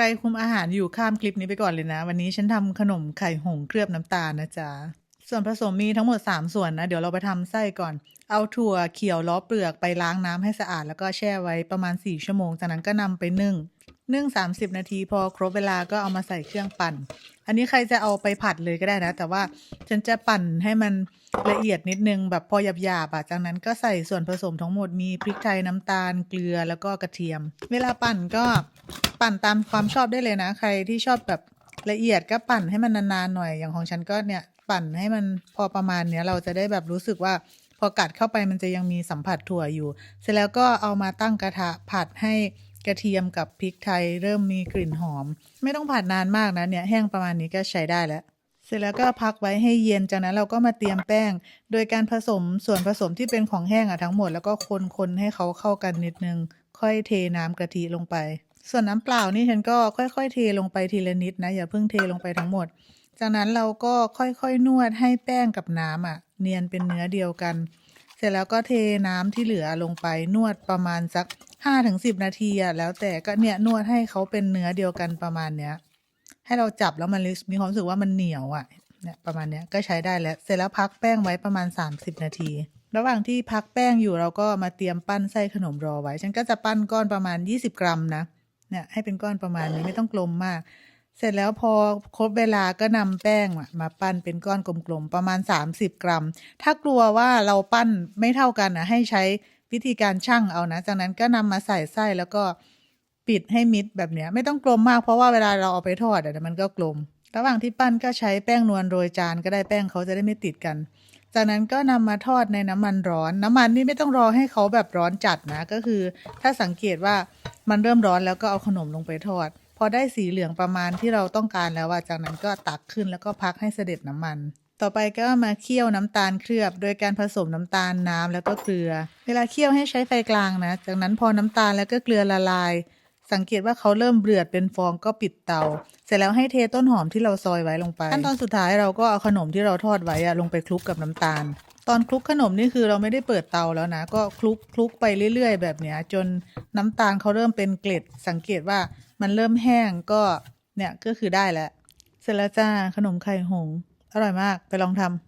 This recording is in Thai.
รคุมอาหารอยู่ข้ามคลิปนี้ไปก่อนเลยนะ วันนี้ฉันทำขนมไข่หงเคลือบน้ำตาลนะจ๊ะ ส่วนผสมมีทั้งหมด 3 ส่วนนะ เดี๋ยวเราไปทำไส้ก่อน เอาถั่วเขียวล้อเปลือกไปล้างน้ำให้สะอาด แล้วก็แช่ไว้ประมาณ 4 ชั่วโมง จากนั้นก็นำไปนึ่งนึ่ง 30 นาทีพอครบเวลาก็เอามาใส่เครื่องปั่น อันนี้ใครจะเอาไปผัดเลยก็ได้นะ แต่ว่าฉันจะปั่นให้มันละเอียดนิดนึงแบบพอหยาบๆอะจากนั้นก็ใส่ส่วนผสมทั้งหมดมีพริกไทยน้ำตาลเกลือแล้วก็กระเทียม เวลาปั่นก็ ปั่นตามความชอบได้เลยนะ ใครที่ชอบแบบละเอียดก็ปั่นให้มันนานๆหน่อยอย่างของฉันก็เนี่ย ปั่นให้มันพอประมาณเนี้ยเราจะได้แบบรู้สึกว่าพอกัดเข้าไปมันจะยังมีสัมผัสถั่วอยู่ เสร็จแล้วก็เอามาตั้งกระทะผัดให้กระเทียมกับพริกไทยเริ่มมีกลิ่นหอม ไม่ต้องผัดนานมากนะเนี่ยแห้งประมาณนี้ก็ใช้ได้แล้ว เสร็จแล้วก็พักไว้ให้เย็นจากนั้นเราก็มาเตรียมแป้ง โดยการผสมส่วนผสมที่เป็นของแห้งอะทั้งหมดแล้วก็คนๆให้เขาเข้ากันนิดนึง ค่อยเทน้ำกะทิลงไป ส่วนน้ำเปล่านี่ฉันก็ค่อยๆ เทลงไปทีละนิดนะอย่าเพิ่งเทลงไปทั้งหมด จากนั้นเราก็ค่อยๆนวดให้แป้งกับน้ำอะเนียนเป็นเนื้อเดียวกัน เสร็จแล้วก็เทน้ำที่เหลือลงไปนวดประมาณสักห้าถึงสิบนาทีอะแล้วแต่ก็เนี่ยนวดให้เขาเป็นเนื้อเดียวกันประมาณเนี้ย ให้เราจับแล้วมันมีความรู้สึกว่ามันเหนียวอะ่ะเนี่ยประมาณเนี้ยก็ใช้ได้แล้ว เสร็จแล้วพักแป้งไว้ประมาณ 30 นาที ระหว่างที่พักแป้งอยู่เราก็มาเตรียมปั้นไส้ขนมรอไว้ ฉันก็จะปั้นก้อนประมาณ 20 กรัมนะ เนี่ยให้เป็นก้อนประมาณนี้ไม่ต้องกลมมาก เสร็จแล้วพอครบเวลาก็นำแป้งอะมาปั้นเป็นก้อนกลมๆประมาณ 30 กรัม ถ้ากลัวว่าเราปั้นไม่เท่ากันนะให้ใช้วิธีการชั่งเอานะ จากนั้นก็นำมาใส่ไส้แล้วก็ปิดให้มิดแบบเนี้ยไม่ต้องกลมมากเพราะว่าเวลาเราเอาไปทอดอะเดี๋ยวมันก็กลม ระหว่างที่ปั้นก็ใช้แป้งนวลโรยจานก็ได้แป้งเขาจะได้ไม่ติดกัน จากนั้นก็นำมาทอดในน้ำมันร้อน น้ำมันนี่ไม่ต้องรอให้เขาแบบร้อนจัดนะ ก็คือ ถ้าสังเกตว่า มันเริ่มร้อนแล้วก็เอาขนมลงไปทอด พอได้สีเหลืองประมาณที่เราต้องการแล้วว่าจากนั้นก็ตักขึ้นแล้วก็พักให้เสด็จน้ำมัน ต่อไปก็มาเคี่ยวน้ำตาลเคลือบ โดยการผสมน้ำตาลน้ำแล้วก็เกลือ เวลาเคี่ยวให้ใช้ไฟกลางนะ จากนั้นพอน้ำตาลแล้วก็เกลือละลาย สังเกตว่าเขาเริ่มเบือดเป็นฟองก็ปิดเตา เสร็จแล้วให้เทต้นหอมที่เราซอยไว้ลงไป ขั้นตอนสุดท้ายเราก็เอาขนมที่เราทอดไว้อะลงไปคลุกกับน้ำตาล ตอนคลุกขนมนี่คือเราไม่ได้เปิดเตาแล้วนะ ก็คลุกคลุกไปเรื่อย ๆ แบบเนี้ย จนน้ำตาลเขาเริ่มเป็นเกล็ด สังเกตว่ามันเริ่มแห้งก็เนี่ยก็คือได้แล้ว เสร็จแล้วจ้าขนมไข่หง อร่อยมากไปลองทำ